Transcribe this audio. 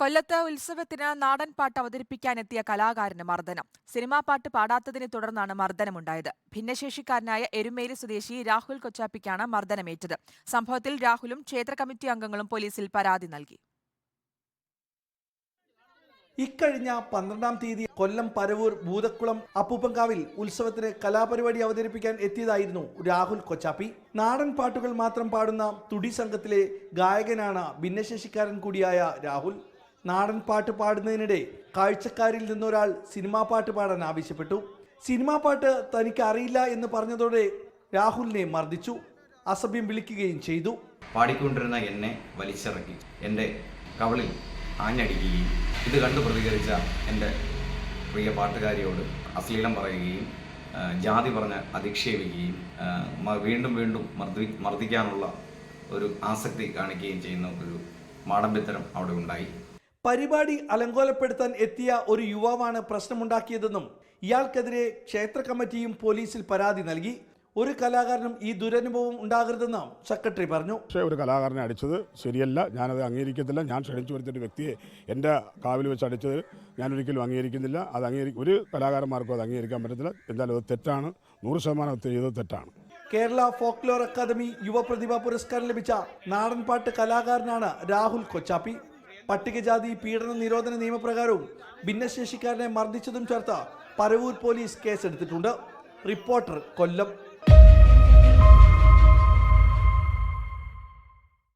കൊല്ലത്ത് ഉത്സവത്തിന് നാടൻ പാട്ട് അവതരിപ്പിക്കാനെത്തിയ കലാകാരന് മർദ്ദനം. സിനിമാ പാട്ട് പാടാത്തതിനെ തുടർന്നാണ് മർദ്ദനമുണ്ടായത്. ഭിന്നശേഷിക്കാരനായ എരുമേലി സ്വദേശി രാഹുൽ കൊച്ചാപ്പിക്കാണ് മർദ്ദനമേറ്റത്. സംഭവത്തിൽ രാഹുലും ക്ഷേത്ര കമ്മിറ്റി അംഗങ്ങളും പോലീസിൽ പരാതി നൽകി. ഇക്കഴിഞ്ഞ പന്ത്രണ്ടാം തീയതി കൊല്ലം പരവൂർ ഭൂതക്കുളം അപ്പൂപ്പങ്കാവിൽ ഉത്സവത്തിന് കലാപരിപാടി അവതരിപ്പിക്കാൻ എത്തിയതായിരുന്നു രാഹുൽ കൊച്ചാപ്പി. നാടൻ പാട്ടുകൾ മാത്രം പാടുന്ന തുടി സംഘത്തിലെ ഗായകനാണ് ഭിന്നശേഷിക്കാരൻ കൂടിയായ രാഹുൽ. നാടൻ പാട്ട് പാടുന്നതിനിടെ കാഴ്ചക്കാരിൽ നിന്നൊരാൾ സിനിമാ പാട്ട് പാടാൻ ആവശ്യപ്പെട്ടു. സിനിമാ പാട്ട് തനിക്ക് അറിയില്ല എന്ന് പറഞ്ഞതോടെ രാഹുലിനെ മർദ്ദിച്ചു. അസഭ്യം വിളിക്കുകയും ചെയ്തു. പാടിക്കൊണ്ടിരുന്ന എന്നെ വലിച്ചിറക്കി. എന്റെ കവളിൽ ആഞ്ഞടിക്കുകയും ഇത് കണ്ടു പ്രതികരിച്ച എന്റെ പ്രിയ പാട്ടുകാരിയോട് അശ്ലീലം പറയുകയും ജാതി പറഞ്ഞ് അധിക്ഷേപിക്കുകയും വീണ്ടും വീണ്ടും മർദ്ദി മർദ്ദിക്കാനുള്ള ഒരു ആസക്തി കാണിക്കുകയും ചെയ്യുന്ന ഒരു മാടമ്പിത്തരം അവിടെ ഉണ്ടായി. പരിപാടി അലങ്കോലപ്പെടുത്താൻ എത്തിയ ഒരു യുവാവാണ് പ്രശ്നമുണ്ടാക്കിയതെന്നും ഇയാൾക്കെതിരെ ക്ഷേത്ര കമ്മിറ്റിയും പോലീസിൽ പരാതി നൽകി. ഒരു കലാകാരനും ഈ ദുരനുഭവം ഉണ്ടാകരുതെന്ന് സെക്രട്ടറി പറഞ്ഞു. പക്ഷേ ഒരു കലാകാരനെ അടിച്ചത് ശരിയല്ല. ഞാനത് അംഗീകരിക്കത്തില്ല. ഞാൻ ക്ഷണിച്ചു വരുത്തിയൊരു വ്യക്തിയെ എന്റെ കാവിൽ വെച്ച് അടിച്ചത് ഞാൻ ഒരിക്കലും അംഗീകരിക്കുന്നില്ല. അത് അംഗീകരി ഒരു കലാകാരന്മാർക്കും അത് അംഗീകരിക്കാൻ പറ്റത്തില്ല. എന്തായാലും അത് തെറ്റാണ്. നൂറ് ശതമാനം ചെയ്തത് തെറ്റാണ്. കേരള ഫോക്ലോർ അക്കാദമി യുവപ്രതിഭ പുരസ്കാരം ലഭിച്ച നാടൻപാട്ട് കലാകാരനാണ് രാഹുൽ കൊച്ചാപ്പി. പട്ടികജാതി പീഡന നിരോധന നിയമപ്രകാരവും ഭിന്നശേഷിക്കാരനെ മർദ്ദിച്ചതും ചേർത്ത് പരവൂർ പോലീസ് കേസെടുത്തിട്ടുണ്ട്. റിപ്പോർട്ടർ കൊല്ലം.